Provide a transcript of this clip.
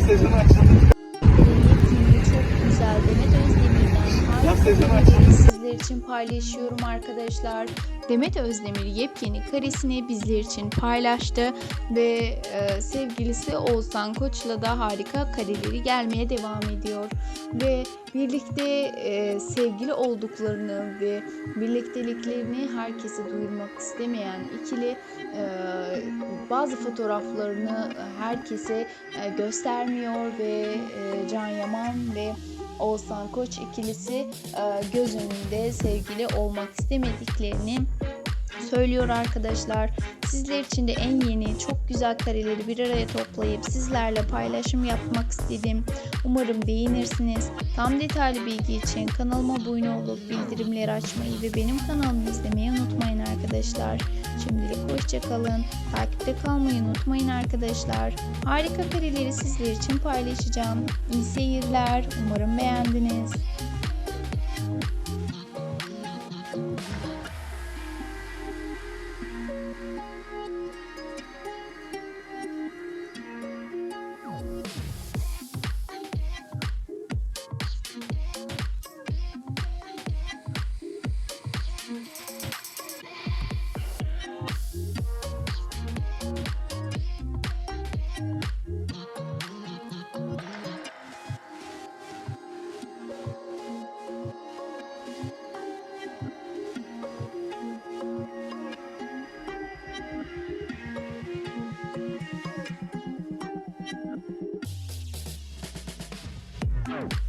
sezonu açıldı. Çok güzel. Demet Özdemir'den Yaz sezonu kareleri sizler için paylaşıyorum arkadaşlar. Demet Özdemir yepyeni karesini bizler için paylaştı ve e, sevgilisi Oğuzhan Koç'la da harika kareleri gelmeye devam ediyor. Ve birlikte e, sevgili olduklarını ve birlikteliklerini herkese duyurmak istemeyen ikili e, bazı fotoğraflarını herkese e, göstermiyor ve e, Can Yaman ve Oğuzhan Koç ikilisi e, göz önünde sevgili olmak istemediklerini söylüyor arkadaşlar. Sizler için de en yeni çok güzel kareleri bir araya toplayıp sizlerle paylaşım yapmak istedim. Umarım beğenirsiniz. Tam detaylı bilgi için kanalıma abone olup bildirimleri açmayı ve benim kanalımı izlemeyi unutmayın arkadaşlar. Şimdilik hoşçakalın. Takipte kalmayı unutmayın arkadaşlar. Harika kareleri sizler için paylaşacağım. İyi seyirler. Umarım beğendiniz. Go.